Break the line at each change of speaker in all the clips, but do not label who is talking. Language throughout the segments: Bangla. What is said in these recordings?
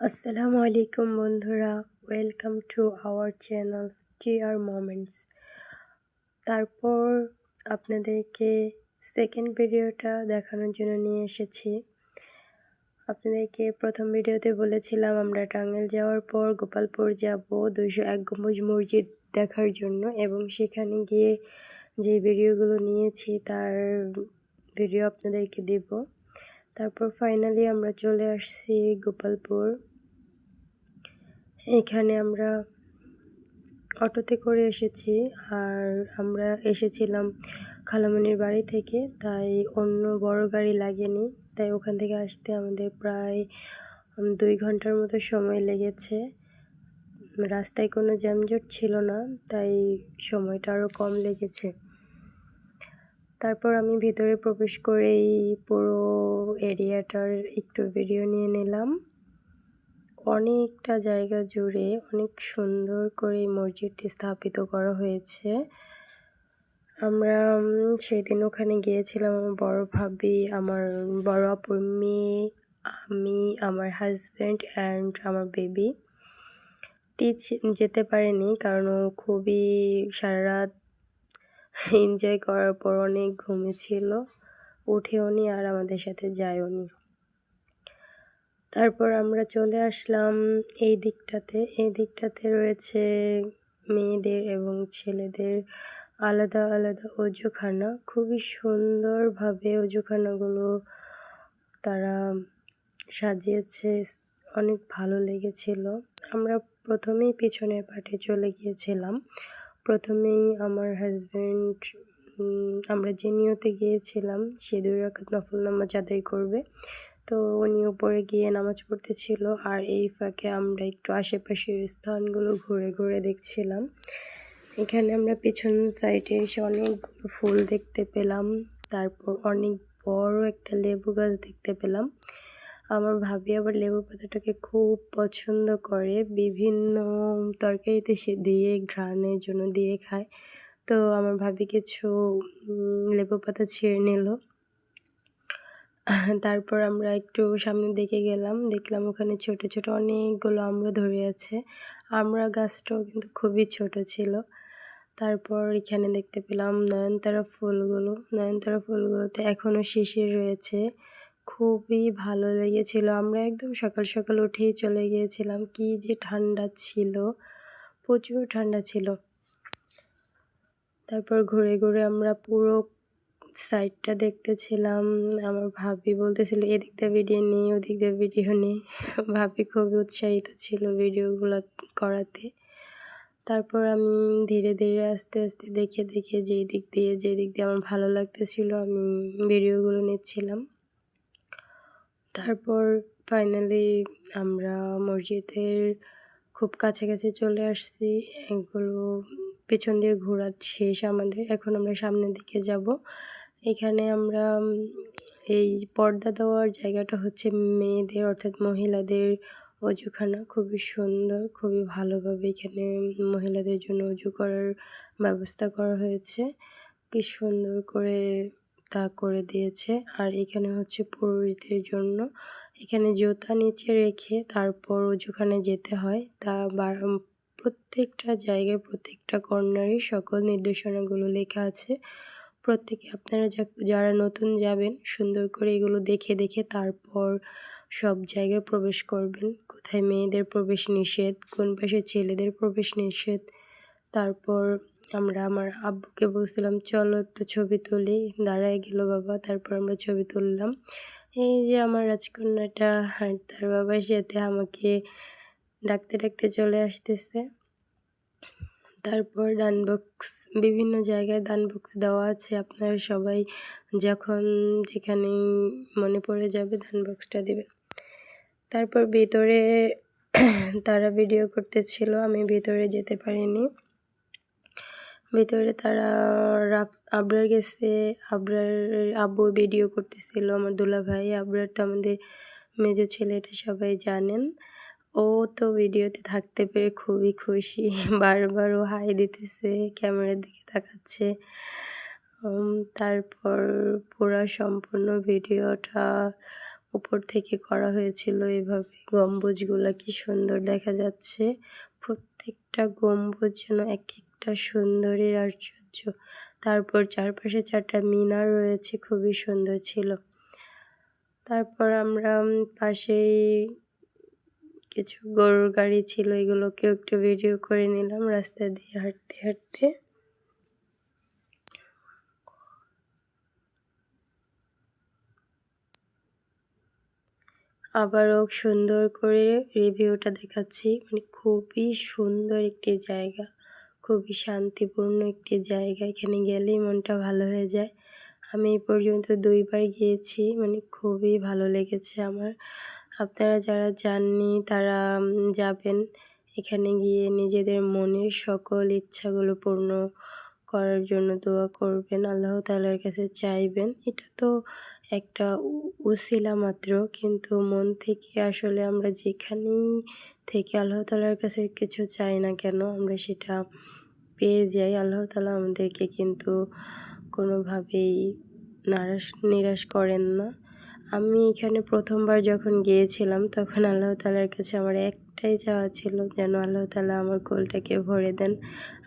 আসসালামু আলাইকুম বন্ধুরা welcome to our channel T R moments তারপর আপনাদেরকে সেকেন্ড ভিডিওটা দেখানোর জন্য নিয়ে এসেছি। আপনাদেরকে প্রথম ভিডিওতে বলেছিলাম আমরা টাঙ্গাইল যাওয়ার পর গোপালপুর যাব দুইশো এক গম্বুজ মসজিদ দেখার জন্য এবং সেখানে গিয়ে যে ভিডিওগুলো নিয়েছি তার ভিডিও আপনাদেরকে দেব। তারপর ফাইনালি আমরা চলে আসছি গোপালপুর। এখানে আমরা অটোতে করে এসেছি আর আমরা এসেছিলাম খালামনির বাড়ি থেকে, তাই অন্য বড় গাড়ি লাগেনি, তাই ওখান থেকে আসতে আমাদের প্রায় দুই ঘণ্টার মতো সময় লেগেছে। রাস্তায় কোনো জ্যামজট ছিল না, তাই সময়টা আরও কম লেগেছে। তারপর আমি ভিতরে প্রবেশ করেই পুরো এরিয়াটার একটু ভিডিও নিয়ে নিলাম। অনেকটা জায়গা জুড়ে অনেক সুন্দর করে মসজিদটি স্থাপিত করা হয়েছে। আমরা সেদিন ওখানে গিয়েছিলাম আমার বড় ভাবি, আমার বড় আপুর মেয়ে আমি, আমার হাজব্যান্ড অ্যান্ড আমার বেবি টিচ যেতে পারেনি কারণ ও খুবই সারা রাত এনজয় করার পর অনেক ঘুমেছিল উঠেও নি আর আমাদের সাথে যায়ও নি। তারপর আমরা চলে আসলাম এই দিকটাতে। এই দিকটাতে রয়েছে মেয়েদের এবং ছেলেদের আলাদা আলাদা অজুখানা। খুবই সুন্দরভাবে অজুখানাগুলো তারা সাজিয়েছে। অনেক ভালো লেগেছিল। আমরা প্রথমেই পিছনের পাটে চলে গিয়েছিলাম। প্রথমেই আমার হাজব্যান্ড আমরা যে নিয়তে গিয়েছিলাম, সে দুই রাখাত নফল নামাজ আদায় করবে। তো উনি উপরে গিয়ে নামাজ পড়তেছিল আর এই ফাঁকে আমরা একটু আশেপাশের স্থানগুলো ঘুরে ঘুরে দেখছিলাম। এখানে আমরা পিছন সাইডে এসে অনেকগুলো ফুল দেখতে পেলাম, তারপর অনেক বড় একটা লেবু গাছ দেখতে পেলাম। আমার ভাবি আবার লেবু পাতাটাকে খুব পছন্দ করে। বিভিন্ন তরকারিতে সে দিয়ে, ঘ্রাণের জন্য দিয়ে খায়। তো আমার ভাবি কিছু লেবু পাতা ছিঁড়ে নিল। তারপর আমরা একটু সামনের দিকে গেলাম। দেখলাম ওখানে ছোট ছোট অনেকগুলো আমরা ধরে আছে। আমরা গাছটাও কিন্তু খুবই ছোট ছিল। তারপর এখানে দেখতে পেলাম নয়নতারা ফুলগুলো। নয়নতারা ফুলগুলোতে এখনও শিশির রয়েছে। খুবই ভালো লেগেছিল। আমরা একদম সকাল সকাল উঠেই চলে গিয়েছিলাম। কি যে ঠান্ডা ছিল, প্রচুর ঠান্ডা ছিল। তারপর ঘুরে ঘুরে আমরা পুরো সাইডটা দেখতেছিলাম। আমার ভাবি বলতেছিল, এদিক দিয়ে ভিডিও নেই ওদিক দিয়ে ভিডিও নেই ভাবি খুবই উৎসাহিত ছিল ভিডিওগুলো করাতে। তারপর আমি ধীরে ধীরে আস্তে আস্তে দেখে দেখে যেই দিক দিয়ে যে দিক দিয়ে আমার ভালো লাগতেছিল, আমি ভিডিওগুলো নিচ্ছিলাম। তারপর ফাইনালি আমরা মসজিদের খুব কাছাকাছি চলে আসছি। এগুলো পেছন দিয়ে ঘোরা শেষ আমাদের। এখন আমরা সামনের দিকে যাব। এখানে আমরা এই পর্দা দেওয়ার জায়গাটা হচ্ছে মেয়েদের অর্থাৎ মহিলাদের অজুখানা। খুবই সুন্দর, খুবই ভালোভাবে এখানে মহিলাদের জন্য অজু করার ব্যবস্থা করা হয়েছে। কি সুন্দর করে তা করে দিয়েছে। আর এখানে হচ্ছে পুরুষদের জন্য। এখানে জুতা নিচে রেখে তারপর অজুখানে যেতে হয়। তা প্রত্যেকটা জায়গায়, প্রত্যেকটা কর্নারে সকল নির্দেশনাগুলো লেখা আছে। প্রত্যেকে আপনারা যারা নতুন যাবেন, সুন্দর করে এগুলো দেখে দেখে তারপর সব জায়গায় প্রবেশ করবেন। কোথায় মেয়েদের প্রবেশ নিষেধ, কোন পাশে ছেলেদের প্রবেশ নিষেধ, তারপর আমরা আমার আব্বুকে বলছিলাম, চলো একটু ছবি তুলি। দাঁড়ায় গেল বাবা, তারপর আমরা ছবি তুললাম। এই যে আমার রাজকন্যাটা আর তার বাবার সাথে আমাকে ডাকতে ডাকতে চলে আসতেছে। তারপর ডান বক্স, বিভিন্ন জায়গায় ডান বক্স দেওয়া আছে। আপনারা সবাই যখন যেখানে মনে পড়ে যাবে ডান বক্সটা দেবেন। তারপর ভিতরে তারা ভিডিও করতেছিল, আমি ভিতরে যেতে পারিনি। ভিতরে তারা আবরার গেছে, আবরার আব্বু ভিডিও করতেছিল, আমার দুলা ভাই। আবরার তো আমাদের মেজো ছেলে, এটা সবাই জানেন। ও তো ভিডিওতে থাকতে পেরে খুবই খুশি। বারবার ও হাই দিতেছে ক্যামেরার দিকে তাকাচ্ছে। তারপর পুরো সম্পূর্ণ ভিডিওটা উপর থেকে করা হয়েছিল। এভাবে গম্বুজগুলো কি সুন্দর দেখা যাচ্ছে। প্রত্যেকটা গম্বুজ যেন এক একটা সুন্দরীর আশ্চর্য। তারপর চারপাশে চারটা মিনার রয়েছে, খুবই সুন্দর ছিল। তারপর আমরা পাশেই কিছু গরুর গাড়ি ছিল, এগুলোকেও একটু ভিডিও করে নিলাম, রাস্তা দিয়ে হাঁটতে হাঁটতে। আবারও সুন্দর করে রিভিউটা দেখাচ্ছি। মানে খুবই সুন্দর একটি জায়গা। খুবই শান্তিপূর্ণ একটি জায়গা। এখানে গেলেই মনটা ভালো হয়ে যায়। আমি এই পর্যন্ত দুইবার গিয়েছি। মানে খুবই ভালো লেগেছে আমার। আপনারা যারা যাননি, তারা যাবেন। এখানে গিয়ে নিজেদের মনের সকল ইচ্ছাগুলো পূর্ণ করার জন্য দোয়া করবেন, আল্লাহ তালার কাছে চাইবেন। এটা তো একটা উসিলা মাত্র, কিন্তু মন থেকে আসলে আমরা যেখানেই থেকে আল্লাহ তালার কাছে কিছু চাই না কেন, আমরা সেটা পেয়ে যাই। আল্লাহ তালা আমাদেরকে কিন্তু কোনোভাবেই নারাশ, নিরাশ করেন না। আমি এখানে প্রথমবার যখন গিয়েছিলাম, তখন আল্লাহ তালার কাছে আমার একটাই চাওয়া ছিল যেন আল্লাহ তালা আমার কোলটাকে ভরে দেন।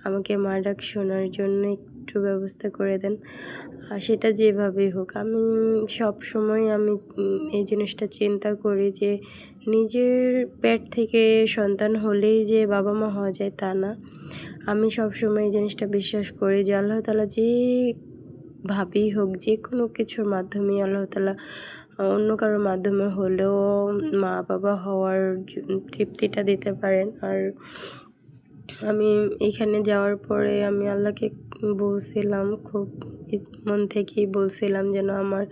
আমাকে মা ডাক শোনার জন্য একটু ব্যবস্থা করে দেন। আর সেটা যেভাবেই হোক, আমি সব সময় আমি এই জিনিসটা চিন্তা করি যে নিজের পেট থেকে সন্তান হলেই যে বাবা মা হওয়া যায় তা না। আমি সব সময় এই জিনিসটা বিশ্বাস করি যে আল্লাহ তালা যে ভাবেই হোক, যে কোনো কিছুর মাধ্যমেই আল্লাহ তালা অন্য কারোর মাধ্যমে হলেও মা বাবা হওয়ার তৃপ্তিটা দিতে পারেন। আর আমি এখানে যাওয়ার পরে আমি আল্লাহকে বলছিলাম, খুব মন থেকেই বলছিলাম যেন আমার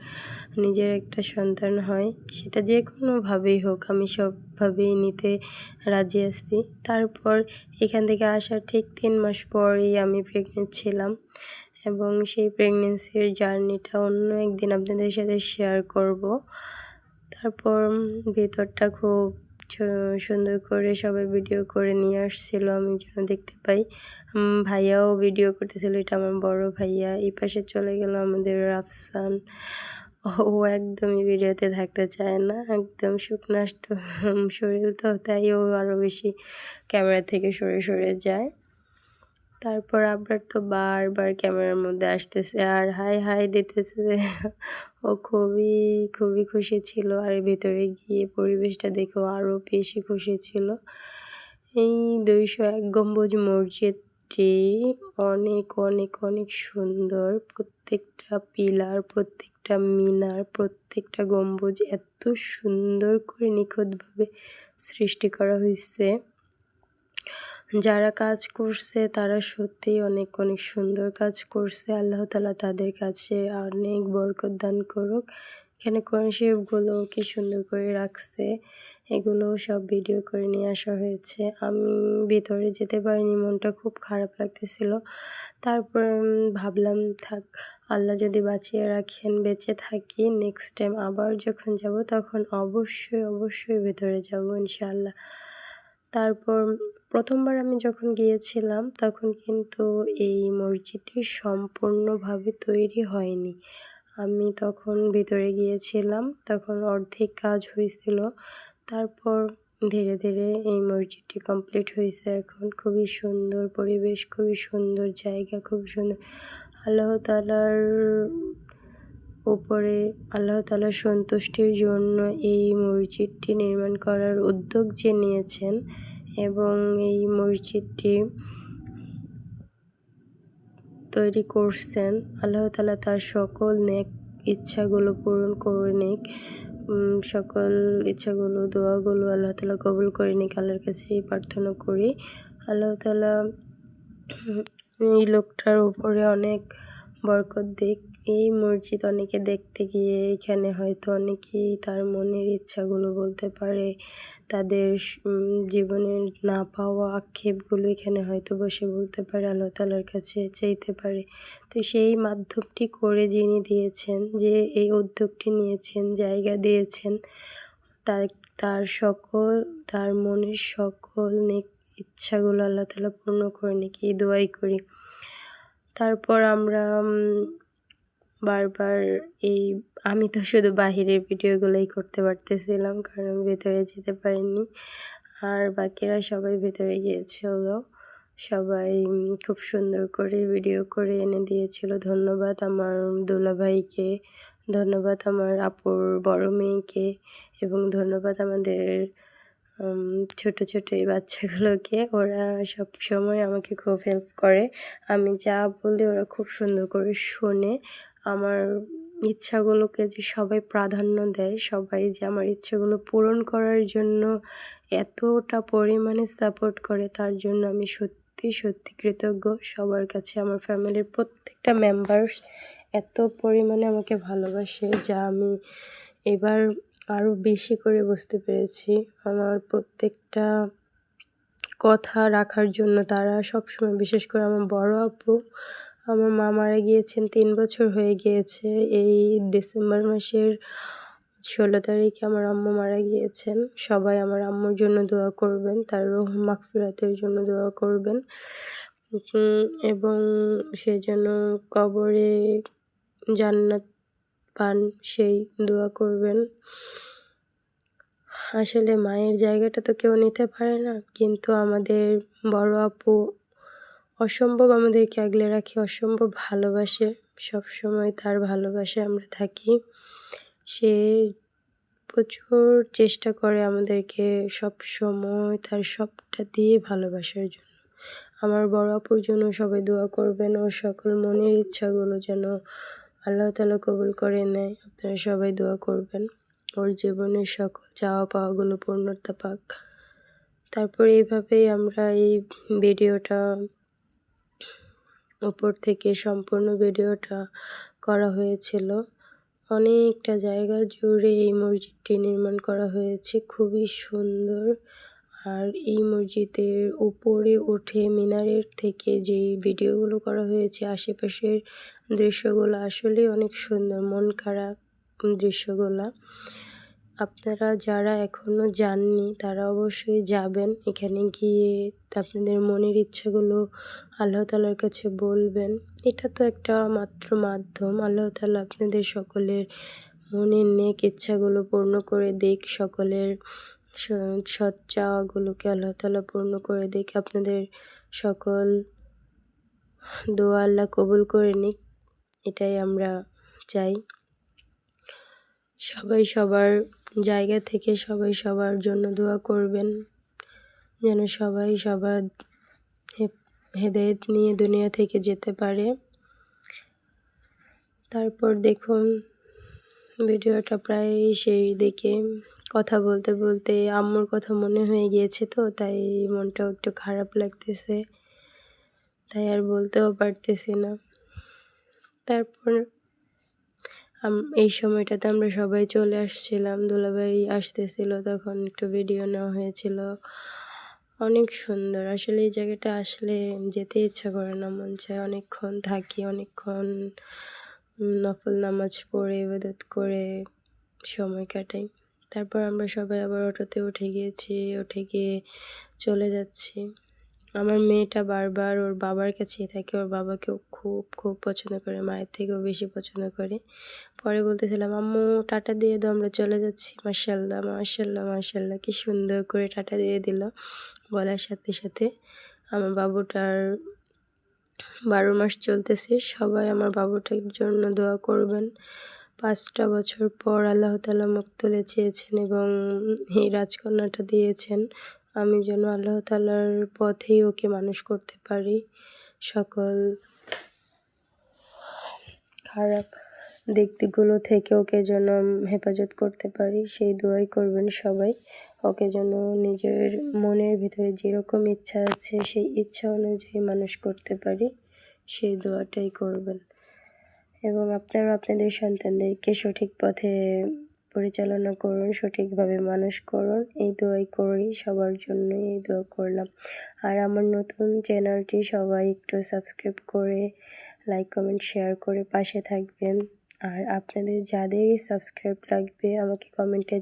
নিজের একটা সন্তান হয়। সেটা যে কোনোভাবেই হোক, আমি সবভাবেই নিতে রাজি আছি। তারপর এখান থেকে আসার ঠিক তিন মাস পরেই আমি প্রেগনেন্ট ছিলাম এবং সেই প্রেগনেন্সির জার্নিটা অন্য একদিন আপনাদের সাথে শেয়ার করব। তারপর ভেতরটা খুব সুন্দর করে সবাই ভিডিও করে নিয়ে আসছিল, আমি যেন দেখতে পাই। ভাইয়াও ভিডিও করতেছিল, এটা আমার বড় ভাইয়া। এই পাশে চলে গেল আমাদের রাফসান। ও একদমই ভিডিওতে থাকতে চায় না, একদম শুকনাষ্ট শরীর তো, তাই ও আরও বেশি ক্যামেরা থেকে সরে সরে যায়। তারপর আবার তো বারবার ক্যামেরার মধ্যে আসতেছে। আর হাই হাই দিতেছে ও খুবই খুবই খুশি ছিল। আর ভেতরে গিয়ে পরিবেশটা দেখেও আরও বেশি খুশি ছিল। এই দুইশো এক গম্বুজ মসজিদটি অনেক অনেক অনেক সুন্দর। প্রত্যেকটা পিলার, প্রত্যেকটা মিনার, প্রত্যেকটা গম্বুজ এত সুন্দর করে নিখুঁতভাবে সৃষ্টি করা হয়েছে যারা কাজ করছে, তারা সত্যিই অনেক অনেক সুন্দর কাজ করছে। আল্লাহ তালা তাদের কাছে অনেক বরকত দান করুক। এখানে কোরআন কনসেপ্টগুলো কি সুন্দর করে রাখছে। এগুলো সব ভিডিও করে নিয়ে আসা হয়েছে। আমি ভিতরে যেতে পারিনি, মনটা খুব খারাপ লাগতেছিল। তারপর ভাবলাম, থাক, আল্লাহ যদি বাঁচিয়ে রাখেন, বেঁচে থাকি নেক্সট টাইম আবার যখন যাব, তখন অবশ্যই অবশ্যই ভেতরে যাব ইনশাআল্লাহ। তারপর প্রথমবার আমি যখন গিয়েছিলাম, তখন কিন্তু এই মসজিদটি সম্পূর্ণভাবে তৈরি হয়নি। আমি তখন ভিতরে গিয়েছিলাম, তখন অর্ধেক কাজ হয়েছিল। তারপর ধীরে ধীরে এই মসজিদটি কমপ্লিট হয়েছে এখন। খুবই সুন্দর পরিবেশ, খুবই সুন্দর জায়গা খুব সুন্দর। আল্লাহ তালার উপরে, আল্লাহ তালার সন্তুষ্টির জন্য এই মসজিদটি নির্মাণ করার উদ্যোগ যে নিয়েছেন এবং এই মসজিদটি তৈরি করছেন। আল্লাহ তালা তার সকল নেক ইচ্ছাগুলো পূরণ করে নিক। সকল ইচ্ছাগুলো, দোয়াগুলো আল্লাহ তালা কবুল করে নিক, আল্লাহর কাছে প্রার্থনা করি। আল্লাহ তালা এই লোকটার উপরে অনেক বরকত দিক। এই মসজিদ অনেকে দেখতে গিয়ে এখানে হয়তো অনেকেই তার মনের ইচ্ছাগুলো বলতে পারে। তাদের জীবনের না পাওয়া আক্ষেপগুলো এখানে হয়তো বসে বলতে পারে, আল্লাহ তালার কাছে চাইতে পারে। তো সেই মাধ্যমটি করে যিনি দিয়েছেন, যে এই উদ্যোগটি নিয়েছেন, জায়গা দিয়েছেন, তার তার সকল, তার মনের সকল ইচ্ছাগুলো আল্লাহ তালা পূর্ণ করে নাকি দোয়াই করি। তারপর আমরা বারবার এই, আমি তো শুধু বাহিরের ভিডিওগুলোই করতে পারতেছিলাম, কারণ ভেতরে যেতে পারিনি। আর বাকিরা সবাই ভেতরে গিয়েছিল। সবাই খুব সুন্দর করে ভিডিও করে এনে দিয়েছিল। ধন্যবাদ আমার দুলাভাইকে, ধন্যবাদ আমার আপুর বড় মেয়েকে, এবং ধন্যবাদ আমাদের ছোট ছোট এই বাচ্চাগুলোকে। ওরা সব সময় আমাকে খুব হেল্প করে। আমি যা বলি ওরা খুব সুন্দর করে শোনে। আমার ইচ্ছাগুলোকে যে সবাই প্রাধান্য দেয়, সবাই যে আমার ইচ্ছাগুলো পূরণ করার জন্য এতটা পরিমাণে সাপোর্ট করে, তার জন্য আমি সত্যি সত্যি কৃতজ্ঞ। সবার কাছে, আমার ফ্যামিলির প্রত্যেকটা মেম্বার্স এত পরিমাণে আমাকে ভালোবাসে, যা আমি এবার আরও বেশি করে বুঝতে পেরেছি। আমার প্রত্যেকটা কথা রাখার জন্য তারা সবসময়, বিশেষ করে আমার বড় আপু আমার মা মারা গিয়েছেন, তিন বছর হয়ে গিয়েছে। এই ডিসেম্বর মাসের ষোলো তারিখে আমার আম্মু মারা গিয়েছেন। সবাই আমার আম্মুর জন্য দোয়া করবেন, তার রোহ মাগফিরাতের জন্য দোয়া করবেন। এবং সে যেন কবরে জান্নাত পান, সেই দোয়া করবেন। আসলে মায়ের জায়গাটা তো কেউ নিতে পারে না, কিন্তু আমাদের বড় আপু অসম্ভব আমাদেরকে আগলে রাখে, অসম্ভব ভালোবাসে সব সময় তার ভালোবাসে আমরা থাকি। সে প্রচুর চেষ্টা করে আমাদেরকে সব সময় তার সবটা দিয়ে ভালোবাসার জন্য। আমার বড় আপুর জন্য সবাই দোয়া করবেন, ওর সকল মনের ইচ্ছাগুলো যেন আল্লাহ তালা কবুল করে নেয়, আপনারা সবাই দোয়া করবেন। ওর জীবনের সকল চাওয়া পাওয়াগুলো পূর্ণতা পাক। তারপর এইভাবেই আমরা এই ভিডিওটা উপর থেকে সম্পূর্ণ ভিডিওটা করা হয়েছিল। অনেকটা জায়গা জুড়ে এই মসজিদটি নির্মাণ করা হয়েছে। খুবই সুন্দর। আর এই মসজিদের উপরে উঠে মিনারের থেকে যে ভিডিওগুলো করা হয়েছে, আশেপাশের দৃশ্যগুলো আসলেই অনেক সুন্দর, মন খারাপ দৃশ্যগুলো। আপনারা যারা এখনও যাননি, তারা অবশ্যই যাবেন। এখানে গিয়ে আপনাদের মনের ইচ্ছাগুলো আল্লাহ তালার কাছে বলবেন। এটা তো একটা মাত্র মাধ্যম। আল্লাহ তালা আপনাদের সকলের মনের নেক ইচ্ছাগুলো পূর্ণ করে দিক। সকলের সৎ চাওয়াগুলোকে আল্লাহ তালা পূর্ণ করে দিক। আপনাদের সকল দোয়া আল্লাহ কবুল করে নিক। এটাই আমরা চাই। সবাই সবার জায়গা থেকে সবাই সবার জন্য দোয়া করবেন। যেন সবাই সবার হেদায়ত নিয়ে দুনিয়া থেকে যেতে পারে। তারপর দেখুন, ভিডিওটা প্রায় সেই দিকে কথা বলতে বলতে আম্মুর কথা মনে হয়ে গিয়েছে তো, তাই মনটাও একটু খারাপ লাগতেছে। তাই আর বলতেও পারতেছি না। তারপর এই সময়টাতে আমরা সবাই চলে আসছিলাম। দুলাভাই আসতেছিল, তখন একটু ভিডিও নেওয়া হয়েছিল। অনেক সুন্দর। আসলে এই জায়গাটা আসলে যেতে ইচ্ছা করে না, মন চায় অনেকক্ষণ থাকি, অনেকক্ষণ নফল নামাজ পড়ে, ইবাদত করে সময় কাটাই। তারপর আমরা সবাই আবার অটোতে উঠে গিয়েছি, উঠে গিয়ে চলে যাচ্ছি। আমার মেয়েটা বারবার ওর বাবার কাছেই থাকে, ওর বাবাকেও খুব খুব পছন্দ করে, মায়ের থেকেও বেশি পছন্দ করে। পরে বলতেছিলাম, আম্মু, টাটা দিয়ে দাও, আমরা চলে যাচ্ছি। মার্শাল্লাহ মার্শাল্লাহ মার্শাল্লাহ কি সুন্দর করে টাটা দিয়ে দিল। বলার সাথে সাথে আমার বাবুটার বারো মাস চলতেছে, সবাই আমার বাবুটার জন্য দোয়া করবেন। পাঁচটা বছর পর আল্লাহ তালা মুক্তলে চেয়েছেন এবং এই রাজকন্যাটা দিয়েছেন। আমি যেন আল্লাহ তালার পথেই ওকে মানুষ করতে পারি। সকল খারাপ দিক দিকগুলো থেকে ওকে যেন হেফাজত করতে পারি, সেই দোয়াই করবেন সবাই। ওকে যেন নিজের মনের ভিতরে যেরকম ইচ্ছা আছে, সেই ইচ্ছা অনুযায়ী মানুষ করতে পারি, সেই দোয়াটাই করবেন। এবং আপনারা আপনাদের সন্তানদেরকে সঠিক পথে পরিচালনা করুন, সঠিকভাবে মানুষ করুন, এই দোয়াই করি, সবার জন্য এই দোয়া করলাম। আর আমার নতুন চ্যানেলটি সবাই একটু সাবস্ক্রাইব করে, লাইক, কমেন্ট, শেয়ার করে পাশে থাকবেন। আর আপনাদের যাদেরই সাবস্ক্রাইব লাগবে, আমাকে কমেন্টে